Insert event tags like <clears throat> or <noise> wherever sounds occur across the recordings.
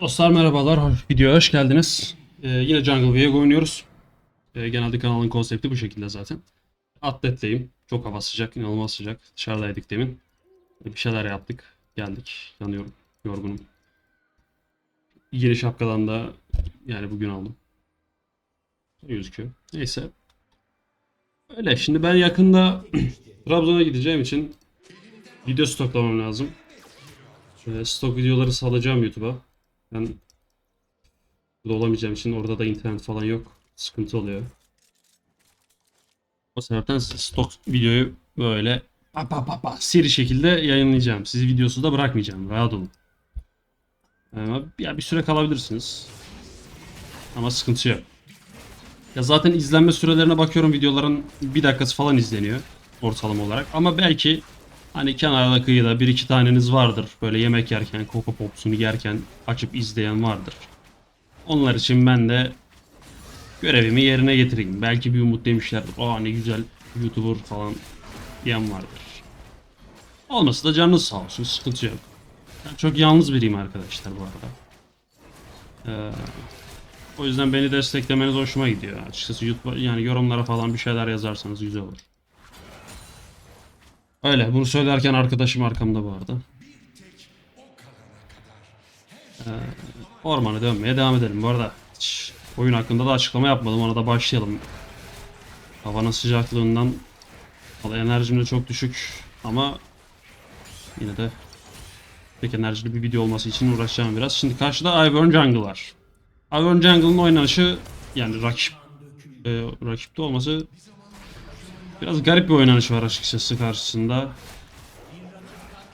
Dostlar merhabalar, videoya hoş geldiniz. Ee, yine Jungle Viego oynuyoruz. Ee, genelde kanalın konsepti bu şekilde zaten. Atletteyim. Çok hava sıcak, inanılmaz sıcak. Dışarıdaydık demin. Ee, Bir şeyler yaptık. Geldik. Yanıyorum. Yorgunum. Yeni şapkadan da yani bugün aldım. Gözüküyor. Neyse. Öyle. Şimdi ben yakında <clears throat> Trabzon'a gideceğim için video stoklamam lazım. Ee, stok videoları salacağım YouTube'a. Ben burada olamayacağım için orada da internet falan yok. Sıkıntı oluyor. O sebepten stok videoyu böyle pa pa pa pa seri şekilde yayınlayacağım. Sizi videosuz da bırakmayacağım. Rahat olun. Ama ya bir süre kalabilirsiniz. Ama sıkıntı yok. Ya zaten izlenme sürelerine bakıyorum videoların bir dakikası falan izleniyor ortalama olarak. Ama belki hani kenarda kıyıda bir iki taneniz vardır. Böyle yemek yerken, Coco Pops'unu yerken açıp izleyen vardır. Onlar için ben de görevimi yerine getireyim. Belki bir umut demişlerdir. Aa ne güzel YouTuber falan diyen vardır. Olması da canınız sağ olsun. Sıkıntı yok. Ben çok yalnız biriyim arkadaşlar bu arada. Ee, o yüzden beni desteklemeniz hoşuma gidiyor. Açıkçası YouTube, yani yorumlara falan bir şeyler yazarsanız güzel olur. Öyle. Bunu söylerken arkadaşım arkamda bu arada. Ee, ormana dönmeye devam edelim. Bu arada oyun hakkında da açıklama yapmadım. Ona da başlayalım. Havanın sıcaklığından Vallahi enerjim de çok düşük ama yine de pek enerjili bir video olması için uğraşacağım biraz. Şimdi karşıda Ivern Jungle var. Ivern Jungle'ın oynanışı yani rakip e, rakipte olması biraz garip bir oynanış var açıkçası karşısında.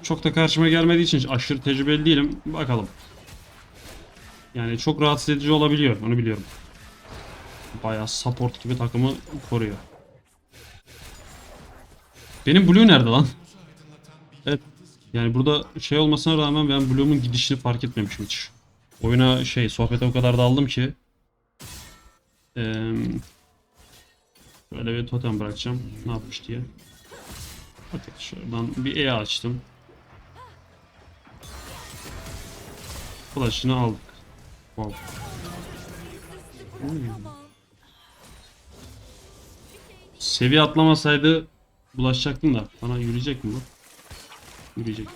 Çok da karşıma gelmediği için aşırı tecrübeli değilim. Bakalım. Yani çok rahatsız edici olabiliyor. Onu biliyorum. Bayağı support gibi takımı koruyor. Benim Blue nerede lan? Evet. Yani burada şey olmasına rağmen ben Blue'un gidişini fark etmemişim hiç. Oyuna şey sohbete o kadar daldım ki. Eee Böyle bir totem bırakacağım. Ne yapmış diye. Bakın şuradan bir E açtım. Flash'ını aldık. Wow. Seviye atlamasaydı bulaşacaktım da. Bana yürüyecek mi bu? Yürüyecek.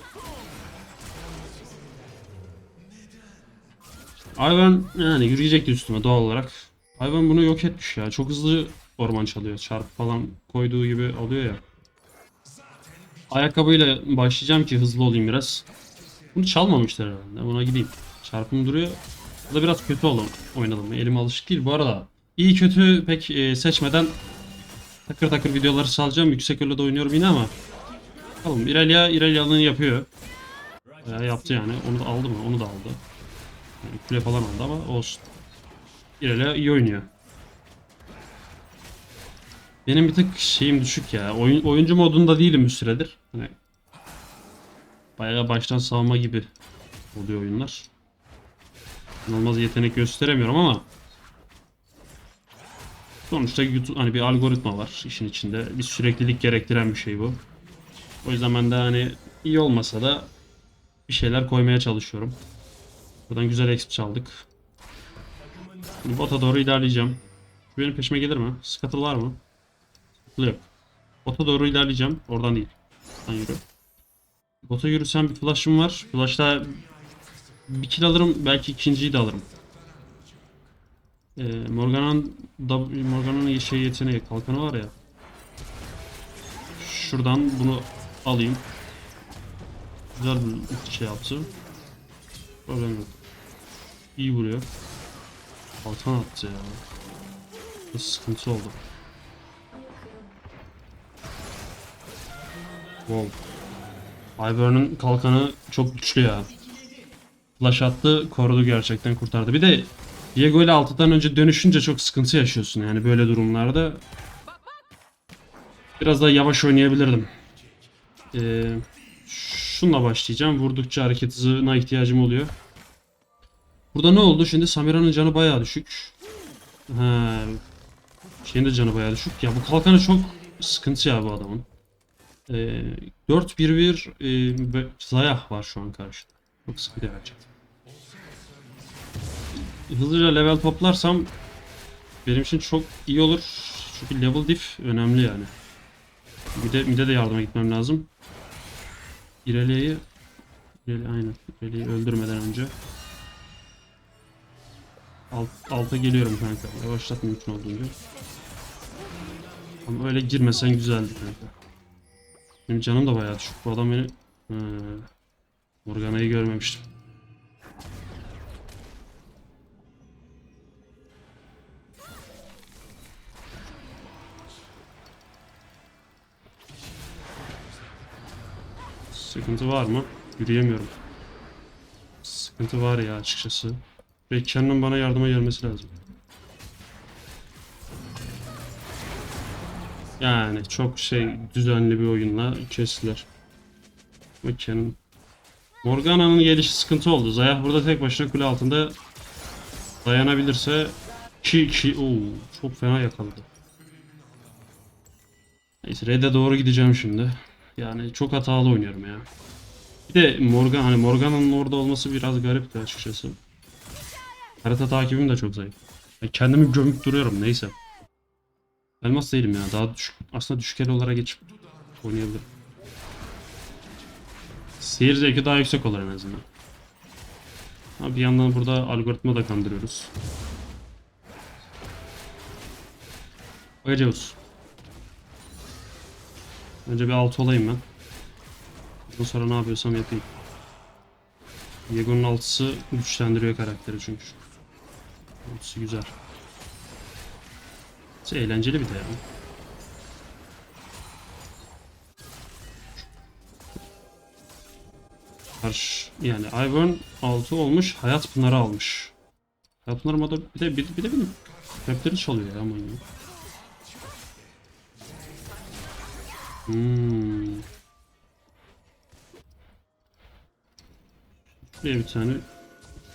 Hayvan yani yürüyecekti üstüme doğal olarak. Hayvan bunu yok etmiş ya. Çok hızlı orman çalıyor. Çarp falan koyduğu gibi oluyor ya. Ayakkabıyla başlayacağım ki hızlı olayım biraz. Bunu çalmamışlar herhalde. Buna gideyim. Çarpım duruyor. Bu da biraz kötü oldu oynadım. Elim alışık değil bu arada. İyi kötü pek e, seçmeden takır takır videoları salacağım. Yüksek öyle oynuyorum yine ama. Bakalım İrelia İrelia'nın yapıyor. Bayağı yaptı yani. Onu da aldı mı? Onu da aldı. Yani kule falan aldı ama olsun. İrelia iyi oynuyor. Benim bir tık şeyim düşük ya. Oyun, oyuncu modunda değilim bir süredir. Hani bayağı baştan savunma gibi oluyor oyunlar. İnanılmaz yetenek gösteremiyorum ama sonuçta YouTube hani bir algoritma var işin içinde. Bir süreklilik gerektiren bir şey bu. O yüzden ben de hani iyi olmasa da bir şeyler koymaya çalışıyorum. Buradan güzel exp çaldık. Bota doğru ilerleyeceğim. Şu benim peşime gelir mi? Scuttle var mı? Yok. Bota doğru ilerleyeceğim. Oradan değil. Buradan yürü. Bota yürüsem bir flash'ım var. Flash'ta bir kill alırım. Belki ikinciyi de alırım. Ee, Morgana'nın da- Morgana'nın şey yeteneği kalkanı var ya. Şuradan bunu alayım. Güzel bir şey yaptı. Problem yok. İyi vuruyor. Kalkan attı ya. Bu sıkıntı oldu. Wow. Ivern'ın kalkanı çok güçlü ya. Flash attı, korudu gerçekten kurtardı. Bir de Diego ile 6'dan önce dönüşünce çok sıkıntı yaşıyorsun yani böyle durumlarda. Biraz daha yavaş oynayabilirdim. Ee, şunla başlayacağım. Vurdukça hareket hızına ihtiyacım oluyor. Burada ne oldu? Şimdi Samira'nın canı bayağı düşük. Ha, şeyin de canı bayağı düşük. Ya bu kalkanı çok sıkıntı ya bu adamın. Ee, 4-1-1 e, Zayah var şu an karşıda. Çok sıkıntı gerçekten. hızlıca level toplarsam benim için çok iyi olur. Çünkü level diff önemli yani. Bir de mide de yardıma gitmem lazım. İrelia'yı İrelia aynen. İrelia'yı öldürmeden önce Alt, alta geliyorum kanka. Yavaşlat mümkün olduğunca. Ama öyle girmesen güzeldi kanka. Benim canım da bayağı düşük. Bu adam beni... Ha, Morgana'yı görmemiştim. Sıkıntı var mı? Yürüyemiyorum. Sıkıntı var ya açıkçası. Ve Ken'in bana yardıma gelmesi lazım. Yani çok şey düzenli bir oyunla kestiler. Ken'in Morgana'nın gelişi sıkıntı oldu. Zayah burada tek başına kule altında dayanabilirse ki ki oo, çok fena yakaladı. Neyse Red'e doğru gideceğim şimdi. Yani çok hatalı oynuyorum ya. Bir de Morgan hani Morgana'nın orada olması biraz garipti açıkçası. Harita takibim de çok zayıf. Ya kendimi gömüp duruyorum neyse. Elmas değilim ya daha düşük. Aslında düşük el olarak geçip oynayabilirim. Seyir zevki daha yüksek olur en azından. Ha, bir yandan burada algoritma da kandırıyoruz. Bakacağız. Önce bir altı olayım ben. Ondan sonra ne yapıyorsam yapayım. Yego'nun altısı güçlendiriyor karakteri çünkü. Altısı güzel. Şey, eğlenceli bir de ya. Yani Ivern 6 olmuş, Hayat Pınar'ı almış. Hayat Pınar moda bir de bir, bir de benim rapleri çalıyor ya aman ya. Hmm. Buraya bir tane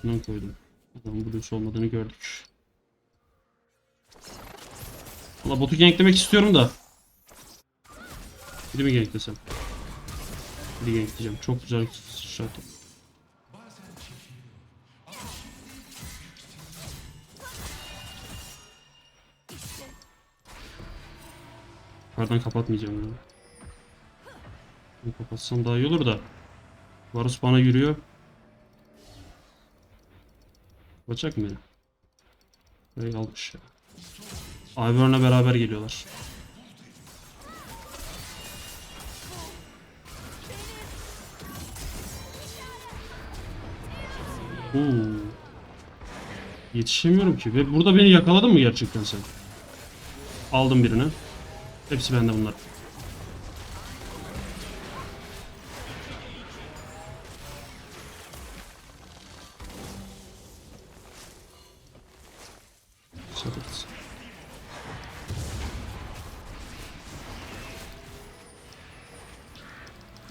şundan koydum. Adamın Blues olmadığını gördük. Valla botu ganklemek istiyorum da. Biri mi ganklesem? Biri gankleyeceğim. Çok güzel shot. Yukarıdan kapatmayacağım ya. Bunu kapatsam daha iyi olur da. Varus bana yürüyor. Bacak mı beni? Burayı almış ya. Ivern'la beraber geliyorlar. Oo. Yetişemiyorum ki. Ve burada beni yakaladın mı gerçekten sen? Aldım birini. Hepsi bende bunlar.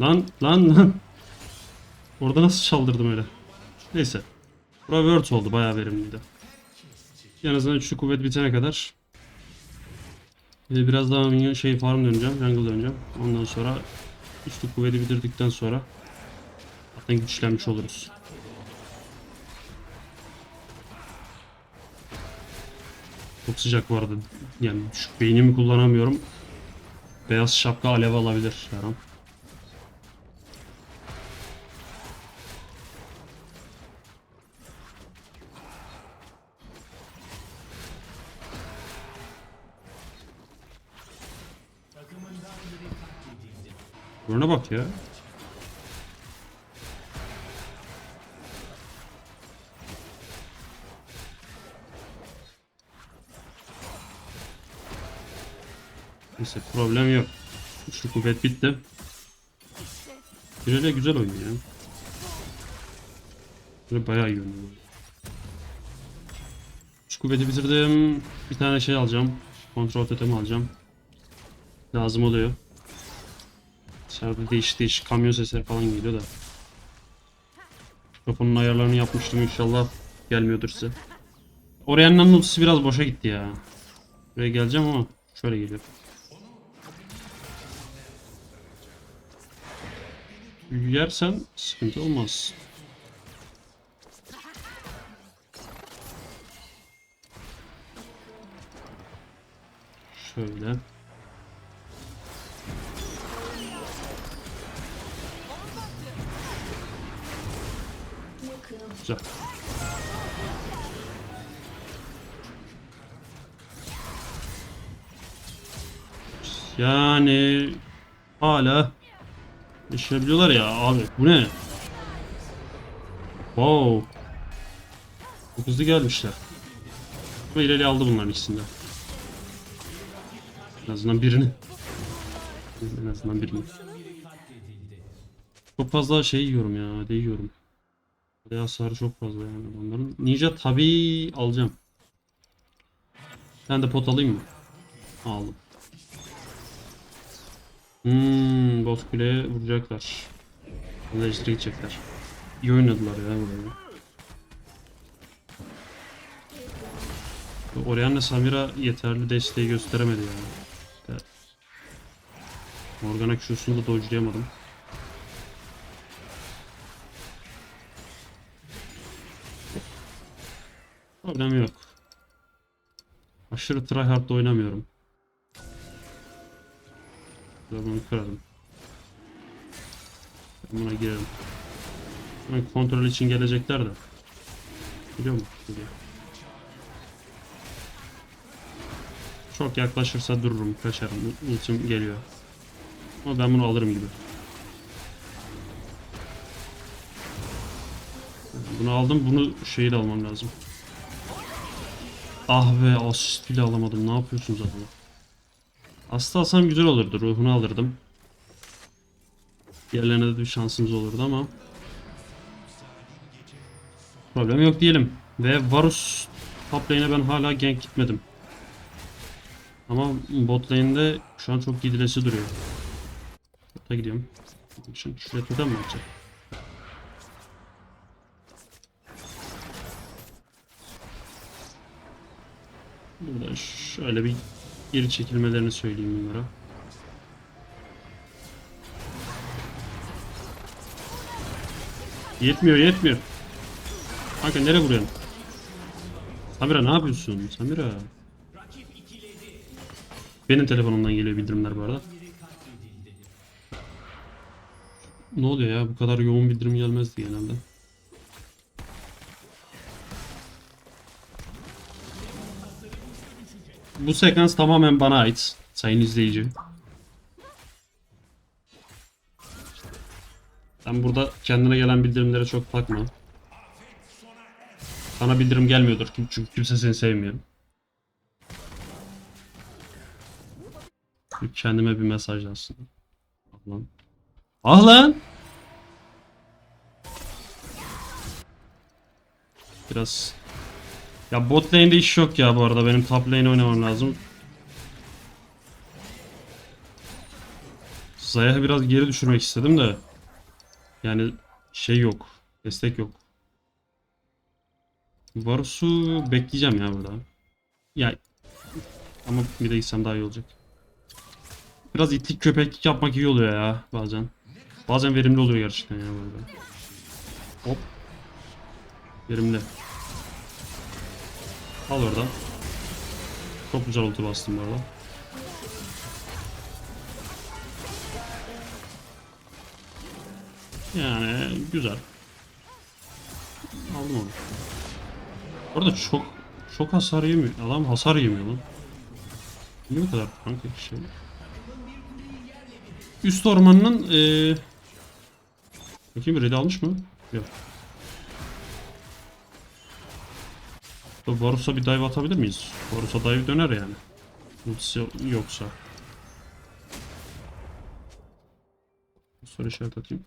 Lan lan lan. Orada nasıl çaldırdım öyle? Neyse. Bura word oldu bayağı verimliydi. En azından üçlü kuvvet bitene kadar biraz daha minyon şey farm döneceğim, jungle döneceğim. Ondan sonra üçlü kuvveti bitirdikten sonra zaten güçlenmiş oluruz. Çok sıcak bu arada. Yani şu beynimi kullanamıyorum. Beyaz şapka alev alabilir her an. Buruna bak ya. Neyse problem yok. Şu kuvvet bitti. Pirelli güzel oynuyor ya. Böyle bayağı iyi oynuyor. Şu kuvveti bitirdim. Bir tane şey alacağım. Kontrol totemi alacağım. Lazım oluyor. Dışarıda değişik değişik kamyon sesleri falan geliyor da. Mikrofonun ayarlarını yapmıştım inşallah gelmiyordur size. Oraya notusu biraz boşa gitti ya. Buraya geleceğim ama şöyle geliyor. Yersen sıkıntı olmaz. Şöyle. Güzel. Yani hala yaşayabiliyorlar ya abi. Bu ne? Wow. Çok hızlı gelmişler. Ama ileri aldı bunların ikisini de. En azından birini. En azından birini. Çok fazla şey yiyorum ya. Değiyorum. Ve hasarı çok fazla yani onların. Ninja tabii alacağım. Ben de pot alayım mı? Aldım. Hmm, boss kuleye vuracaklar. Legendary gidecekler. İyi oynadılar ya burayı. Orianna Samira yeterli desteği gösteremedi ya. İşte Morgana Q'sunu da dodge'layamadım. Problem yok. Aşırı tryhard oynamıyorum. Burada bunu kırarım. Ben buna girerim. Ben kontrol için gelecekler de. Biliyor musun? Çok yaklaşırsa dururum, kaçarım. Ultim geliyor. Ama ben bunu alırım gibi. Bunu aldım, bunu şeyi almam lazım. Ah be, asist bile alamadım. Ne yapıyorsunuz adamı? Aslında alsam güzel olurdu. Ruhunu alırdım. Diğerlerine de bir şansımız olurdu ama problem yok diyelim. Ve Varus top lane'e ben hala gank gitmedim. Ama bot lane'de şu an çok gidilesi duruyor. Bota gidiyorum. Şimdi şuraya totem? Burada şöyle bir geri çekilmelerini söyleyeyim bunlara. Yetmiyor yetmiyor. Kanka nereye vuruyorsun? Samira ne yapıyorsun? Samira. Benim telefonumdan geliyor bildirimler bu arada. Ne oluyor ya? Bu kadar yoğun bildirim gelmezdi genelde. Bu sekans tamamen bana ait. Sayın izleyici. Sen burada kendine gelen bildirimlere çok takma. Sana bildirim gelmiyordur çünkü kimse seni sevmiyor. Kendime bir mesaj aslında. Ah lan. Ah lan! Biraz ya bot lane'de iş yok ya bu arada. Benim top lane oynamam lazım. Zayah'ı biraz geri düşürmek istedim de. Yani şey yok. Destek yok. Varus'u bekleyeceğim ya burada. Ya ama bir de gitsem daha iyi olacak. Biraz itlik köpeklik yapmak iyi oluyor ya bazen. Bazen verimli oluyor gerçekten ya burada. Hop. Verimli. Al oradan. Çok güzel ulti bastım bu arada. Yani güzel. Aldım onu. Orada çok çok hasar yemiyor. Adam hasar yemiyor lan. Bu kadar kanka şey? Üst ormanının eee Bakayım red almış mı? Yok. Varus'a bir dive atabilir miyiz? Varus'a dive döner yani. Ultisi yoksa. Soru işaret atayım.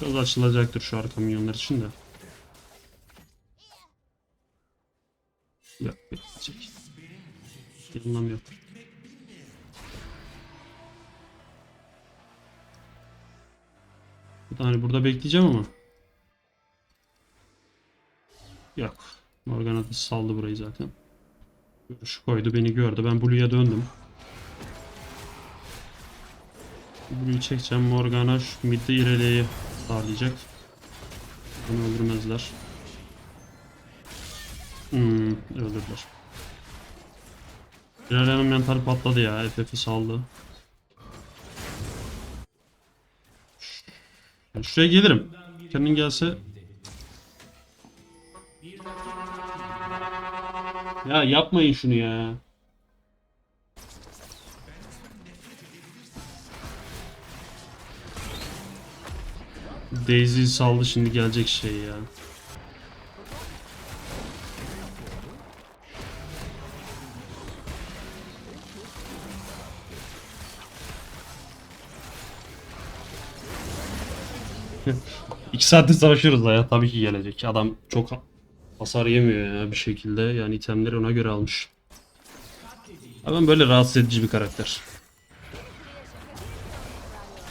Biraz açılacaktır şu arka milyonlar için de. Yok bekleyecek. Yanılmam yok. Hani burada bekleyeceğim ama. Yok. Morgana saldı burayı zaten. Görüş koydu beni gördü. Ben Blue'ya döndüm. Blue'yu çekeceğim. Morgana şu midde ireliği sağlayacak. Beni öldürmezler. Hmm, öldürdüler. Bilal'in mental patladı ya. FF'i saldı. Şuraya gelirim. Kendin gelse. Ya yapmayın şunu ya. Daisy saldı şimdi gelecek şey ya. İki saattir savaşıyoruz da ya tabii ki gelecek. Adam çok hasar yemiyor ya bir şekilde. Yani itemleri ona göre almış. Adam böyle rahatsız edici bir karakter.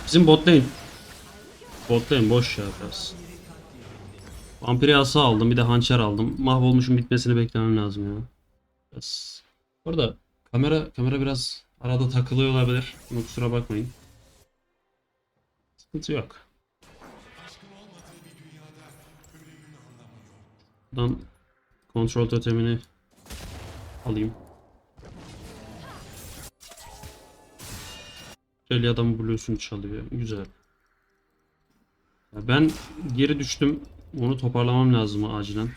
Bizim bot lane. Bot lane boş ya biraz. Vampir yası aldım bir de hançer aldım. Mahvolmuşun bitmesini beklemem lazım ya. Biraz. Orada kamera kamera biraz arada takılıyor olabilir. Ama kusura bakmayın. Sıkıntı yok. Buradan kontrol totemini alayım. Rally adam blues'unu çalıyor. Güzel. Ben geri düştüm. Onu toparlamam lazım acilen.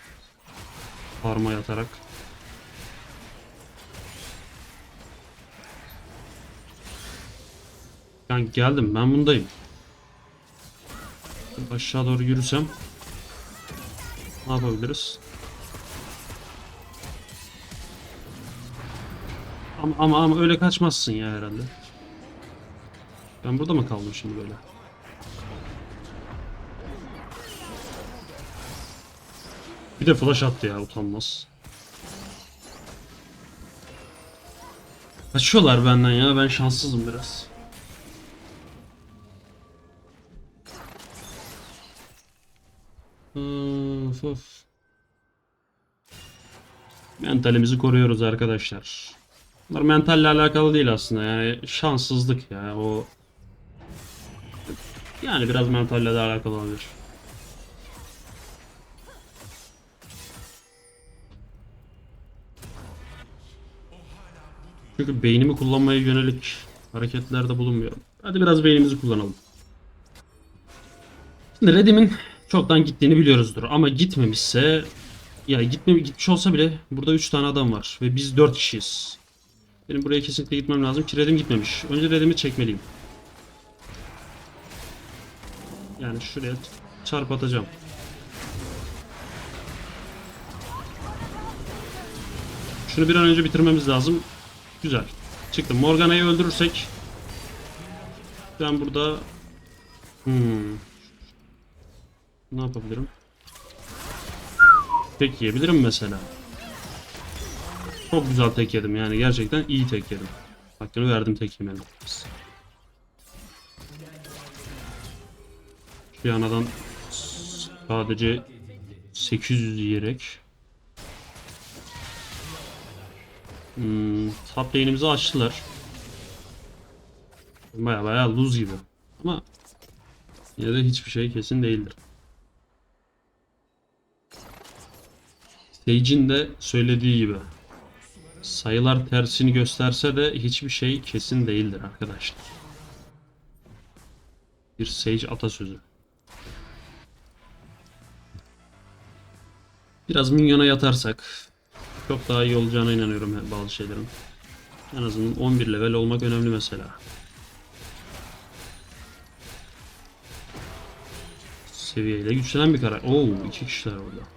Farma yatarak. Ben geldim. Ben bundayım. Aşağı doğru yürüsem ne yapabiliriz? Ama, ama ama öyle kaçmazsın ya herhalde. Ben burada mı kaldım şimdi böyle? Bir de flash attı ya utanmaz. Kaçıyorlar benden ya ben şanssızım biraz. Of. Mentalimizi koruyoruz arkadaşlar. Bunlar mentalle alakalı değil aslında yani şanssızlık ya o yani biraz mentalle de alakalı olabilir. Çünkü beynimi kullanmaya yönelik hareketlerde bulunmuyorum. Hadi biraz beynimizi kullanalım. Şimdi Redim'in çoktan gittiğini biliyoruzdur ama gitmemişse ya gitme, gitmiş olsa bile burada 3 tane adam var ve biz 4 kişiyiz. Benim buraya kesinlikle gitmem lazım ki Redim gitmemiş. Önce Redim'i çekmeliyim. Yani şuraya çarp atacağım. Şunu bir an önce bitirmemiz lazım. Güzel. Çıktı. Morgana'yı öldürürsek ben burada hmm. Ne yapabilirim? Tek yiyebilirim mesela. Çok güzel tek yedim yani gerçekten iyi tek yedim. Hakkını verdim tek yemenin. Şu anadan sadece 800 yiyerek hmm, top lane'imizi açtılar. Baya baya lose gibi. Ama yine de hiçbir şey kesin değildir. Sage'in de söylediği gibi sayılar tersini gösterse de hiçbir şey kesin değildir arkadaşlar. Bir Sage atasözü. Biraz minyona yatarsak çok daha iyi olacağına inanıyorum bazı şeylerin. En azından 11 level olmak önemli mesela. Seviyeyle güçlenen bir karakter. Oo iki kişiler orada.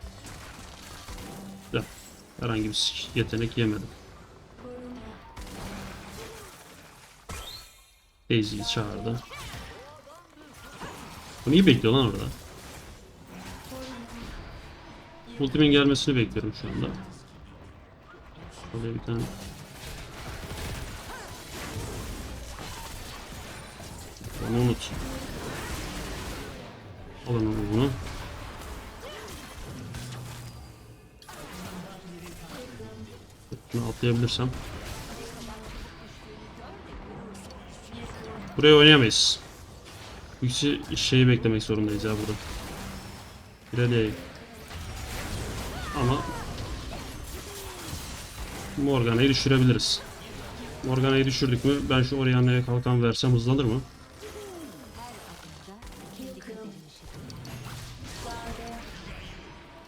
Herhangi bir yetenek yemedim. Daisy'yi çağırdı. Bu niye bekliyor lan orada? Ultimin gelmesini bekliyorum şu anda. Oraya bir tane. Onu unut. Alın onu atlayabilirsem. Buraya oynayamayız. Bu ikisi şeyi beklemek zorundayız ya burada. İlerleyelim. Ama Morgana'yı düşürebiliriz. Morgana'yı düşürdük mü ben şu Orianna'ya kalkan versem hızlanır mı?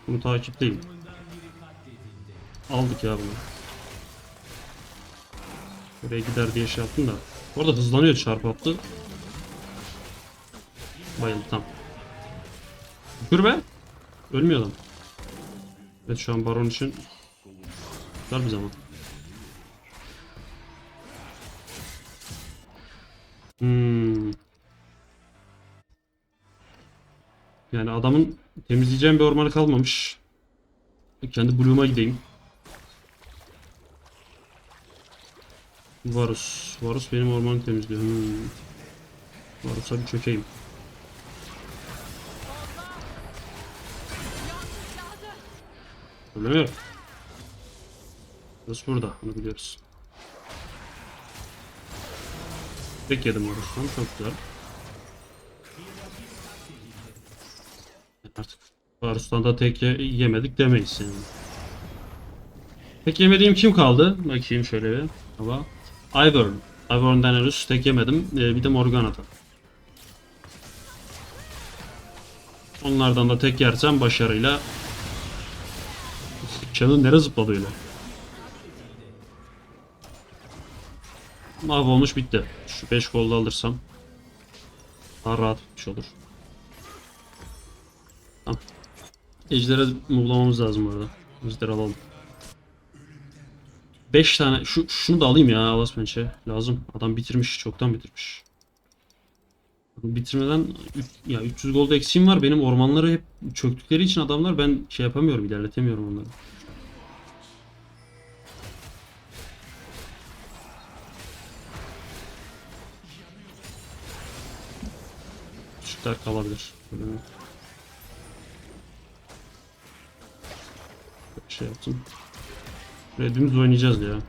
Bunu takipteyim. Aldık ya bunu. Oraya gider diye şey yaptım da. Orada hızlanıyor çarpı attı. Bayıldı tam. Dur be. Ölmüyor adam. Evet şu an baron için güzel bir zaman. Hmm. Yani adamın temizleyeceğim bir ormanı kalmamış. Kendi Bloom'a gideyim. Varus. Varus benim ormanı temizliyor. Hmm. Varus'a bir çökeyim. Problem yok. Varus burada. Onu biliyoruz. Tek yedim Varus'tan. Çok güzel. Artık Varus'tan da tek ye- yemedik demeyiz yani. Tek yemediğim kim kaldı? Bakayım şöyle bir. Hava. Ivern. Ivern'den henüz tek yemedim. Ee, bir de Morgana'dan. Onlardan da tek yersem başarıyla Canın nereye zıpladı öyle? Mahvolmuş bitti. Şu 5 golda alırsam daha rahat bitmiş olur. Tamam. Ejder'e muğlamamız lazım bu arada. Ejder alalım. 5 tane şu şunu da alayım ya Alas Pençe. Lazım. Adam bitirmiş. Çoktan bitirmiş. Bitirmeden ya 300 gold eksiğim var. Benim ormanları hep çöktükleri için adamlar ben şey yapamıyorum, ilerletemiyorum onları. Küçükler kalabilir. Şey yaptım. Dümdüz oynayacağız ya.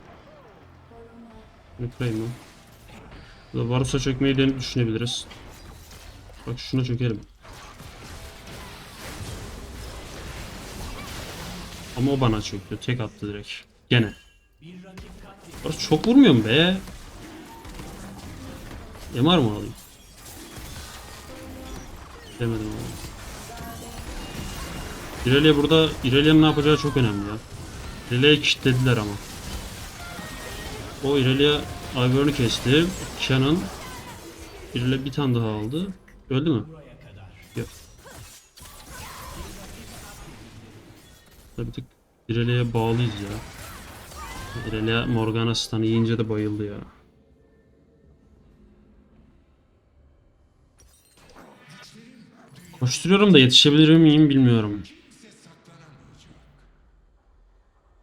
Lan? Burada Varus'a çökmeyi deneyip düşünebiliriz. Bak şuna çökelim. Ama o bana çöktü. Tek attı direkt. Gene. Varus çok vurmuyor mu be? MR mı alayım? Demedim ama. İrelia burada İrelia'nın ne yapacağı çok önemli ya. İrelia'yı kilitlediler ama. O Irelia Ivern'ı kesti. Shannon Irelia bir tane daha aldı. Öldü mü? Yok. Bir tık Irelia'ya bağlıyız ya. Irelia Morgana stun'ı yiyince de bayıldı ya. Koşturuyorum da yetişebilir miyim bilmiyorum.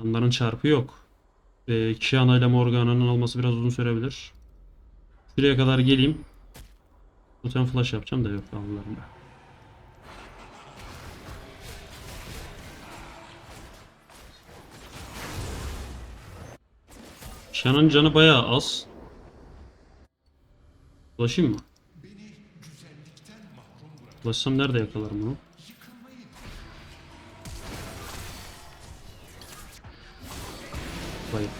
Onların çarpı yok. Ee, Kiana ile Morgana'nın olması biraz uzun sürebilir. Şuraya kadar geleyim. Totem flash yapacağım da yok Allah'ım. Kiana'nın canı bayağı az. Ulaşayım mı? Ulaşsam nerede yakalarım onu? Bayım.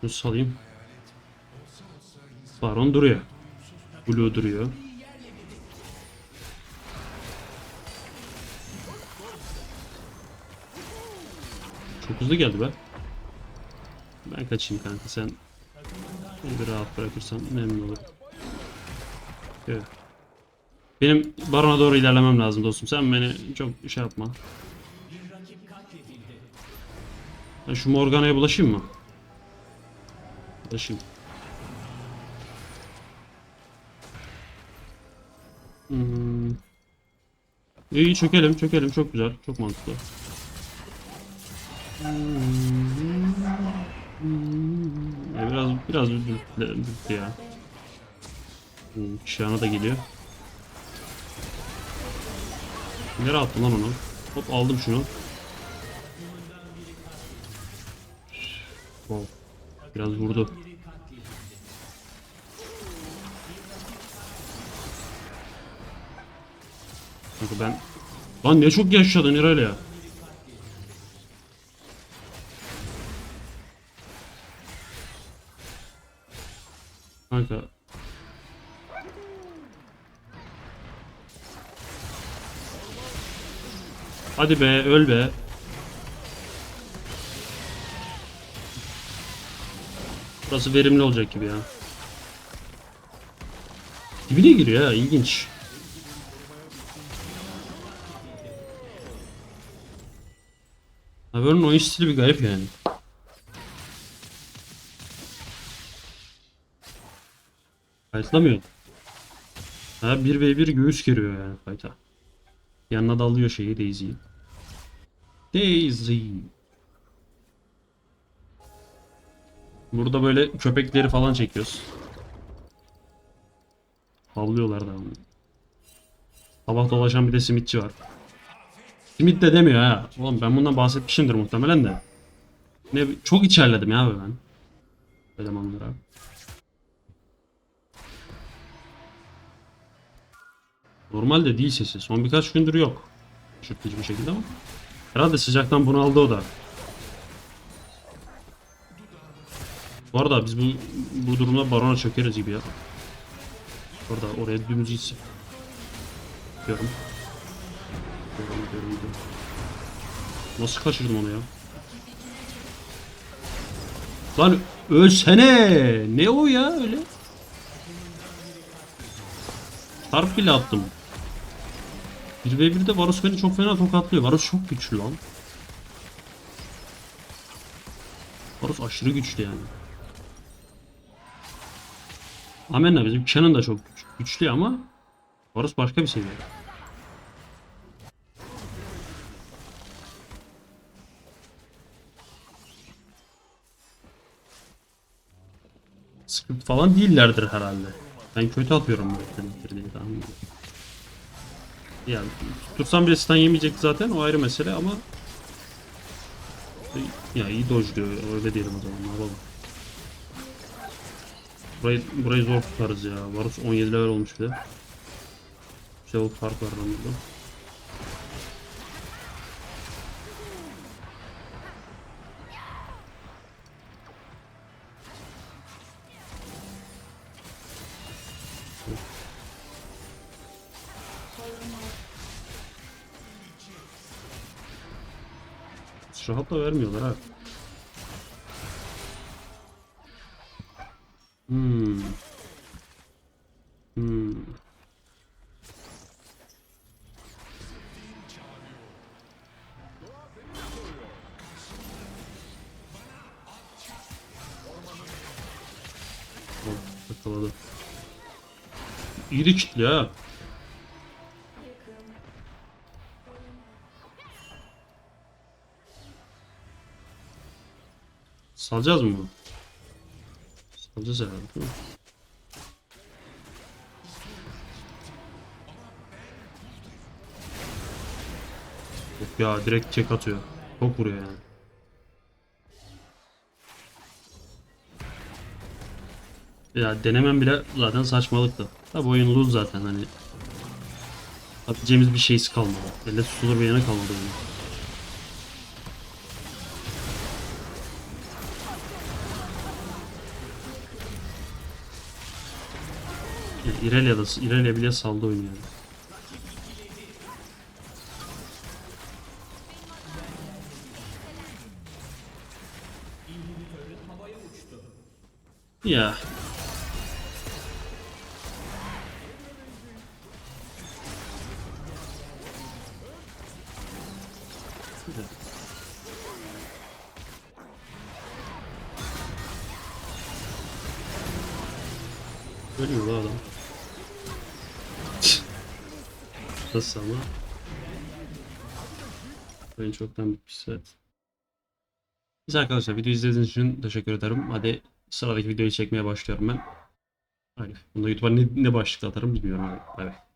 Şunu salayım. Baron duruyor. Blue duruyor. Çok hızlı geldi be. Ben kaçayım kanka sen bir rahat bırakırsan memnun olurum. Benim barona doğru ilerlemem lazım dostum. Sen beni çok şey yapma. Ben şu Morgana'ya bulaşayım mı? Bulaşayım. Hmm. İyi çökelim çökelim çok güzel çok mantıklı. Biraz biraz düzdü ya. Şana da geliyor. Nereye attı lan onu? Hop aldım şunu. Wow. Biraz vurdu. Kanka ben... Lan ne çok yaşadın İrel ya. Kanka. Hadi be öl be. Burası verimli olacak gibi ya. Dibine giriyor ha ilginç. Haber'in oyun stili bir garip yani. Kayıtlamıyor. Ha 1v1 göğüs giriyor yani fayta. Yanına da alıyor şeyi Daisy'yi. Daisy. Burada böyle köpekleri falan çekiyoruz. Havlıyorlar da. Sabah dolaşan bir de simitçi var. Simit de demiyor ha. Oğlum ben bundan bahsetmişimdir muhtemelen de. Ne çok içerledim ya ben. Elemanlara. Normalde değil sesi. Son birkaç gündür yok. Şaşırtıcı bir şekilde ama. Herhalde sıcaktan bunu aldı o da. Bu arada biz bu bu durumda barona çökeriz gibi ya. Orada oraya dümdüz gitsin. Diyorum. Diyorum, diyorum, diyorum. Nasıl kaçırdım onu ya? Lan ölsene! Ne o ya öyle? Harp bile attım. 1v1'de Varus beni çok fena tokatlıyor. Varus çok güçlü lan. Varus aşırı güçlü yani. Amenna bizim Canon da çok güç- güçlü ama Varus başka bir seviye. Sıkıntı falan değillerdir herhalde. Ben kötü atıyorum bu yetenekleri diye tahmin ediyorum. Yani tutsam bile stun yemeyecekti zaten o ayrı mesele ama ya iyi dojluyor öyle diyelim o zaman ne yapalım. Burayı, burayı zor tutarız ya. Varus 17 level olmuş bir de. Şey fark var aramızda. Da vermiyorlar ha. Hmm. Hmm. Oh, yakaladı. İyi de kitli ha. Salacağız mı bunu? Salacağız herhalde mi? Yok ya direkt tek atıyor. Çok vuruyor yani. Ya denemem bile zaten saçmalıktı. Tabi oyun lose zaten hani. Atacağımız bir şeysi kalmadı. Elle tutulur bir yana kalmadı oyunun. Ya İrelia da İrelia bile saldı oyunu yani. Ya. Nasıl ama? Oyun çoktan bitmiş evet. Neyse arkadaşlar video izlediğiniz için teşekkür ederim. Hadi sıradaki videoyu çekmeye başlıyorum ben. Aynen. Bunda YouTube'a ne, ne başlıkla atarım bilmiyorum. Bay bay.